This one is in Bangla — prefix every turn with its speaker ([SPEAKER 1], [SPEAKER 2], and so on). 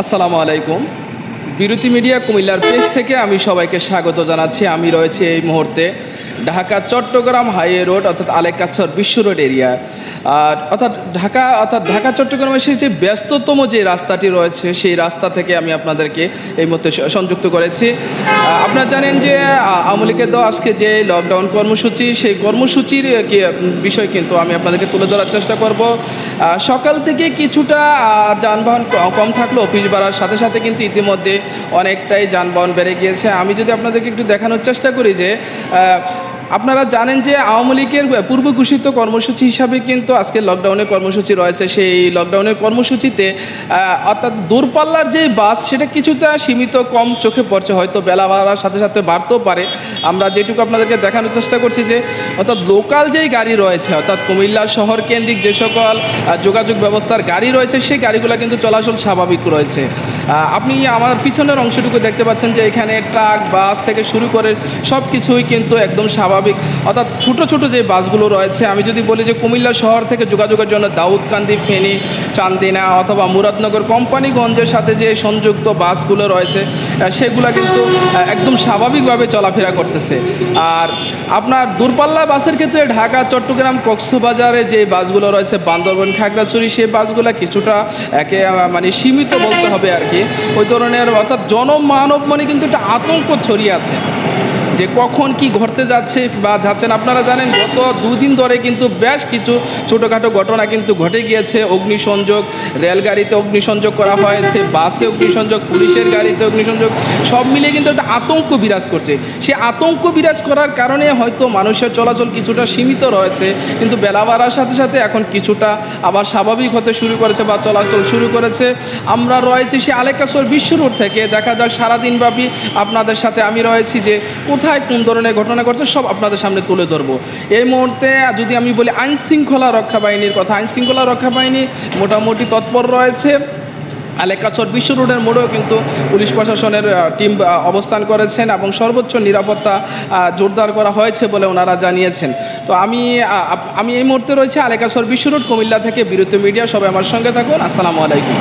[SPEAKER 1] আসসালামু আলাইকুম। বিরতি মিডিয়া কুমিল্লার পেজ থেকে আমি সবাইকে স্বাগত জানাচ্ছি। আমি রয়েছি এই মুহূর্তে ঢাকা চট্টগ্রাম হাইওয়ে রোড অর্থাৎ আলেকাছর বিশ্ব রোড এরিয়া। আর অর্থাৎ ঢাকা অর্থাৎ ঢাকা চট্টগ্রামের সেই যে ব্যস্ততম যে রাস্তাটি রয়েছে, সেই রাস্তা থেকে আমি আপনাদেরকে এই স- সংযুক্ত করেছি। আপনারা জানেন যে আওয়ামী লীগের আজকে যে লকডাউন কর্মসূচি, সেই কর্মসূচির বিষয় কিন্তু আমি আপনাদেরকে তুলে ধরার চেষ্টা করব। সকাল থেকে কিছুটা যানবাহন কম থাকল, অফিস বাড়ার সাথে সাথে কিন্তু ইতিমধ্যে অনেকটাই যানবাহন বেড়ে গিয়েছে। আমি যদি আপনাদেরকে একটু দেখানোর চেষ্টা করি যে আপনারা জানেন যে আওয়ামী লীগের পূর্ব ঘোষিত কর্মসূচি হিসাবে কিন্তু আজকে লকডাউনের কর্মসূচি রয়েছে। সেই লকডাউনের কর্মসূচিতে অর্থাৎ দূরপাল্লার যে বাস, সেটা কিছুটা সীমিত, কম চোখে পড়ছে। হয়তো বেলা বাড়ার সাথে সাথে বাড়তেও পারে। আমরা যেটুকু আপনাদেরকে দেখানোর চেষ্টা করছি যে, অর্থাৎ লোকাল যেই গাড়ি রয়েছে, অর্থাৎ কুমিল্লা শহর কেন্দ্রিক যে সকল যোগাযোগ ব্যবস্থার গাড়ি রয়েছে, সেই গাড়িগুলো কিন্তু চলাচল স্বাভাবিক রয়েছে। আপনি আমার পিছনের অংশটুকু দেখতে পাচ্ছেন যে এখানে ট্রাক, বাস থেকে শুরু করে সব কিছুই কিন্তু একদম স্বাভাবিক। অর্থাৎ ছোট ছোট যে বাসগুলো রয়েছে, আমি যদি বলি যে কুমিল্লা শহর থেকে যোগাযোগের জন্য দাউদকান্দি, ফেনী চান্দিনা অথবা মুরাদনগর কোম্পানিগঞ্জের সাথে যে সংযুক্ত বাসগুলো রয়েছে সেগুলো কিন্তু একদম স্বাভাবিকভাবে চলাফেরা করতেছে। আর আপনার দূরপাল্লা বাসের ক্ষেত্রে ঢাকা, চট্টগ্রাম, কক্সবাজারে যে বাসগুলো রয়েছে, বান্দরবন, খাগড়াছড়ি সেই বাসগুলো কিছুটা একে মানে সীমিত বলতে হবে আর কি। ওই ধরনের অর্থাৎ জনমানব মানে কিন্তু একটা আতঙ্ক ছড়িয়ে আছে। যে কখন কি ঘটতে যাচ্ছে বা যাচ্ছেন আপনারা জানেন গত দুদিন ধরে কিন্তু বেশ কিছু ছোটোখাটো ঘটনা কিন্তু ঘটে গিয়েছে। অগ্নিসংযোগ, রেলগাড়িতে অগ্নিসংযোগ করা হয়েছে, বাসে অগ্নিসংযোগ, পুলিশের গাড়িতে অগ্নিসংযোগ, সব মিলিয়ে কিন্তু একটা আতঙ্ক বিরাজ করছে। সে আতঙ্ক বিরাজ করার কারণে হয়তো মানুষের চলাচল কিছুটা সীমিত রয়েছে, কিন্তু বেলা বাড়ার সাথে সাথে এখন কিছুটা আবার স্বাভাবিক হতে শুরু করেছে বা চলাচল শুরু করেছে। আমরা রয়েছি সে আলেকাসর বিশ্ব রোড থেকে। দেখা যাক সারাদিনব্যাপী আপনাদের সাথে আমি রয়েছি যে কোথায় কোন ধরনের ঘটনা ঘটছে সব আপনাদের সামনে তুলে ধরবো। এই মুহূর্তে যদি আমি বলি আইন শৃঙ্খলা রক্ষা বাহিনীর কথা আইন শৃঙ্খলা রক্ষা বাহিনী মোটামুটি তৎপর রয়েছে। আলেকাচর বিশ্ব রোডের মোড়েও কিন্তু পুলিশ প্রশাসনের টিম অবস্থান করেছেন এবং সর্বোচ্চ নিরাপত্তা জোরদার করা হয়েছে বলে ওনারা জানিয়েছেন। তো আমি আমি এই মুহূর্তে রয়েছে আলেকাচর বিশ্ব রোড কুমিল্লা থেকে বিরতি মিডিয়া। সবাই আমার সঙ্গে থাকুন। আসসালামু আলাইকুম।